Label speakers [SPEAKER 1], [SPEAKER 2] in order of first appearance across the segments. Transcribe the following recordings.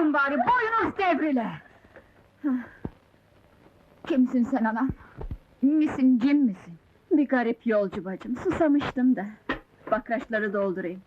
[SPEAKER 1] Bırakın bari, boyunuz devrile! Kimsin sen anam? Misin, cin misin?
[SPEAKER 2] Bir garip yolcu bacım, susamıştım da. Bakraçları doldurayım.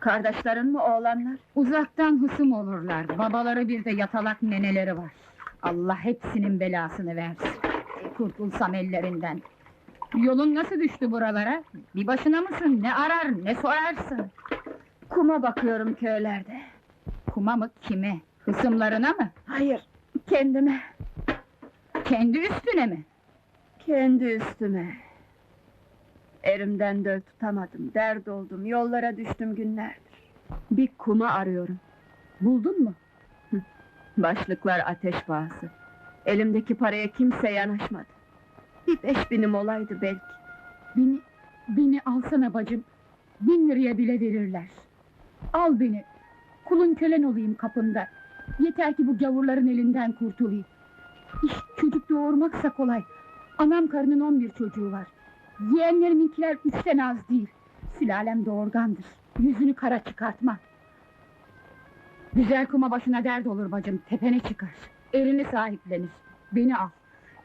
[SPEAKER 2] Kardeşlerin mi oğlanlar?
[SPEAKER 1] Uzaktan hısım olurlar, babaları bir de yatalak neneleri var. Allah hepsinin belasını versin. Kurtulsam ellerinden. Yolun nasıl düştü buralara? Bir başına mısın? Ne arar, ne sorarsın?
[SPEAKER 2] Kuma bakıyorum köylerde.
[SPEAKER 1] Kuma mı, kime? Hısımlarına mı?
[SPEAKER 2] Hayır, kendime,
[SPEAKER 1] Kendi üstüne mi?
[SPEAKER 2] kendi üstüme. Erimden döl tutamadım, dert oldum, yollara düştüm günlerdir. Bir kuma arıyorum.
[SPEAKER 1] Buldun mu?
[SPEAKER 2] Başlıklar ateş pahası. Elimdeki paraya kimse yanaşmadı. Bir beş binim olaydı belki.
[SPEAKER 1] Beni, beni alsana bacım. Bin liraya bile verirler. Al beni. Kulun kölen olayım kapında. Yeter ki bu gavurların elinden kurtulayım. İş çocuk doğurmaksa kolay. Anam karının on bir çocuğu var. Yeğenleriminkiler üçten az değil. Sülalem doğurgandır. Yüzünü kara çıkartma. Güzel kuma başına dert olur bacım, tepene çıkar. Elini sahiplenir. Beni al.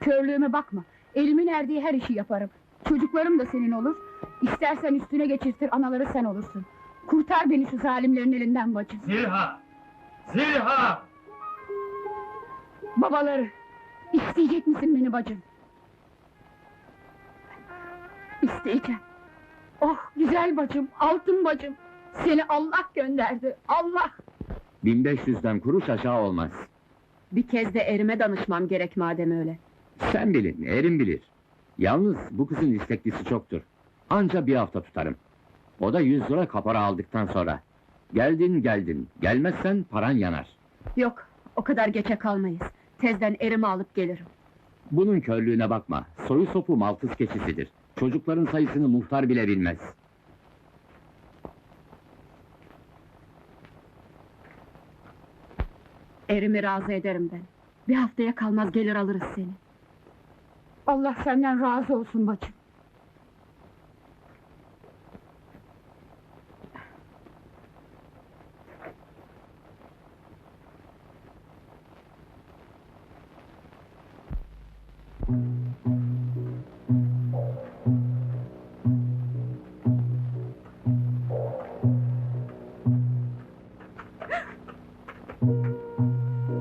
[SPEAKER 1] Körlüğüme bakma. Elimin erdiği her işi yaparım. Çocuklarım da senin olur. İstersen üstüne geçirtir, anaları sen olursun. Kurtar beni şu zalimlerin elinden bacım.
[SPEAKER 3] Zilha! Zilha!
[SPEAKER 1] Babaları, isteyecek misin beni bacım? İsteyeceğim. Oh güzel bacım, altın bacım. Seni Allah gönderdi, Allah!
[SPEAKER 4] 1500'den kuruş aşağı olmaz.
[SPEAKER 2] Bir kez de erime danışmam gerek madem öyle.
[SPEAKER 4] Sen bilin, erim bilir. Yalnız bu kızın isteklisi çoktur. Anca bir hafta tutarım. O da 100 lira kapara aldıktan sonra. Geldin geldin, gelmezsen paran yanar.
[SPEAKER 2] Yok, o kadar geçe kalmayız. Tezden erimi alıp gelirim.
[SPEAKER 4] Bunun körlüğüne bakma, soyu sopu maltız keçisidir. Çocukların sayısını muhtar bile bilmez.
[SPEAKER 2] Erimi razı ederim ben. Bir haftaya kalmaz gelir alırız seni.
[SPEAKER 1] Allah senden razı olsun bacım.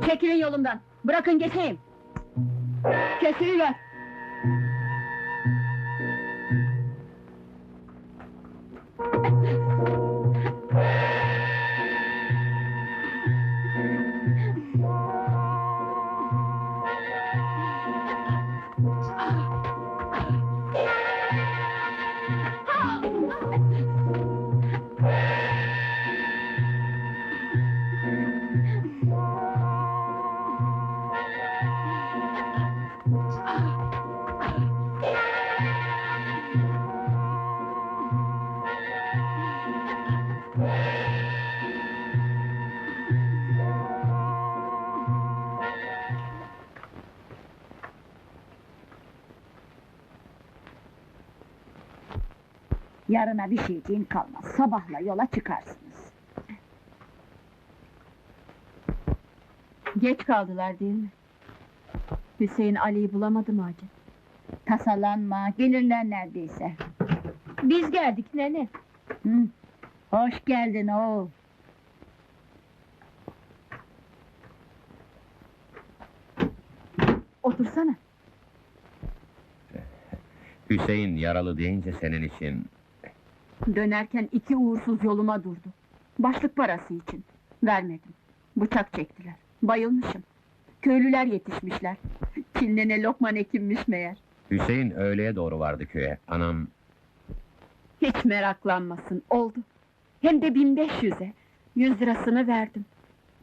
[SPEAKER 1] Çekilin yolumdan. Bırakın geçeyim. Kesiliver. Yarına bir şeyciğin kalmaz. Sabahla yola çıkarsınız.
[SPEAKER 2] Geç kaldılar değil mi? Hüseyin Ali'yi bulamadı mı acaba?
[SPEAKER 1] Tasalanma, gelirler neredeyse. Biz geldik nene. Hı. Hoş geldin oğul.
[SPEAKER 2] Otursana.
[SPEAKER 4] Hüseyin yaralı deyince senin için.
[SPEAKER 2] Dönerken iki uğursuz yoluma durdu. Başlık parası için. Vermedim. Bıçak çektiler. Bayılmışım. Köylüler yetişmişler. Çinlene lokman ekinmiş meğer.
[SPEAKER 4] Hüseyin öğleye doğru vardı köye. Anam
[SPEAKER 2] Hiç meraklanmasın, oldu. Hem de 1500'e. Yüz lirasını verdim.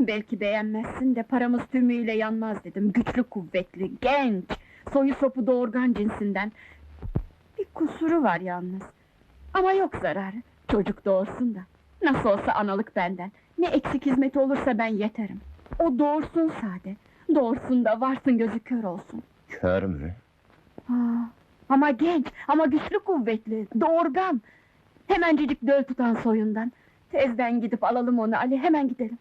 [SPEAKER 2] Belki beğenmezsin de paramız tümüyle yanmaz dedim. Güçlü kuvvetli, genç, soyu sopu doğurgan cinsinden. Bir kusuru var yalnız. Ama yok zararı. Çocuk doğursun da. Nasıl olsa analık benden. Ne eksik hizmeti olursa ben yeterim. O doğursun sade. Doğrusunda varsın gözü kör olsun.
[SPEAKER 4] Kör mü?
[SPEAKER 2] Ha, ama genç, ama güçlü kuvvetli, doğurgan. Hemencecik döl tutan soyundan. Tezden gidip alalım onu Ali, hemen gidelim.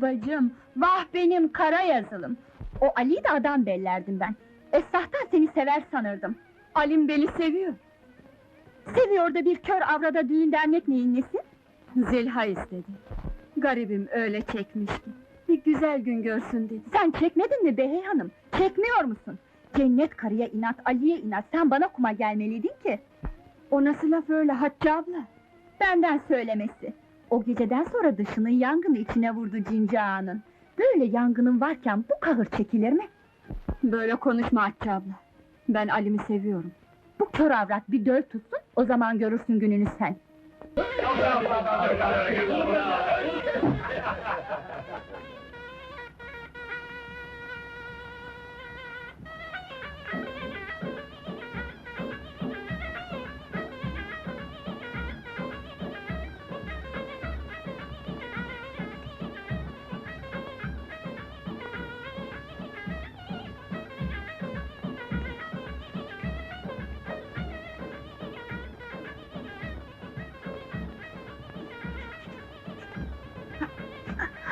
[SPEAKER 2] Bacım, vah benim kara yazılım. O Ali'yi de adam bellerdim ben. Esahtan seni sever sanırdım. Alim beni seviyor. Seviyor da bir kör avrada düğün dernek neyin nesi? Zilha istedi. Garibim öyle çekmiş ki. Bir güzel gün görsün dedi. Sen çekmedin mi Behey hanım? Çekmiyor musun? Cennet karıya inat, Ali'ye inat, sen bana kuma gelmeliydin ki. O nasıl laf öyle Hacı abla? Benden söylemesi. O geceden sonra dışının yangını içine vurdu Cinci Ağa'nın. Böyle yangının varken bu kahır çekilir mi? Böyle konuşma Hacı abla. Ben Alim'i seviyorum. Bu kör avrat bir döl tutsun, o zaman görürsün gününü sen.